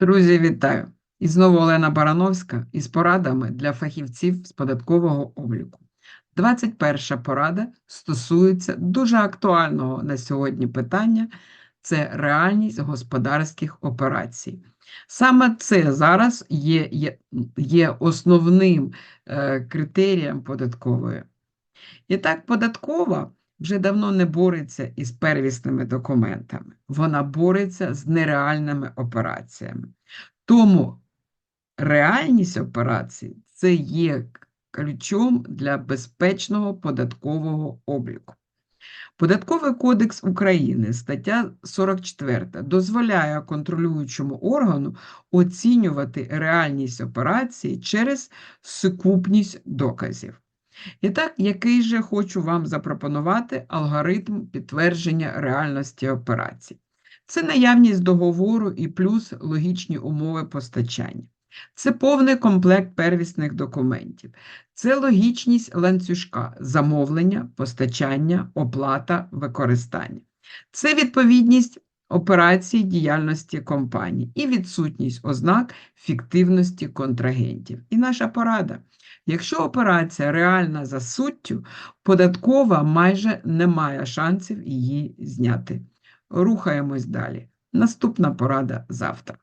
Друзі, вітаю! І знову Олена Барановська із порадами для фахівців з податкового обліку. 21 порада стосується дуже актуального на сьогодні питання це реальність господарських операцій. Саме це зараз є, є, є основним е, критерієм податкової. І так, податкова вже давно не бореться із первісними документами, вона бореться з нереальними операціями. Тому реальність операцій це є ключом для безпечного податкового обліку. Податковий кодекс України, стаття 44, дозволяє контролюючому органу оцінювати реальність операції через сукупність доказів. І так, який же хочу вам запропонувати алгоритм підтвердження реальності операцій. Це наявність договору і плюс логічні умови постачання. Це повний комплект первісних документів. Це логічність ланцюжка, замовлення, постачання, оплата, використання. Це відповідність операції діяльності компанії і відсутність ознак фіктивності контрагентів. І наша порада. Якщо операція реальна за суттю, податкова майже не має шансів її зняти. Рухаємось далі. Наступна порада завтра.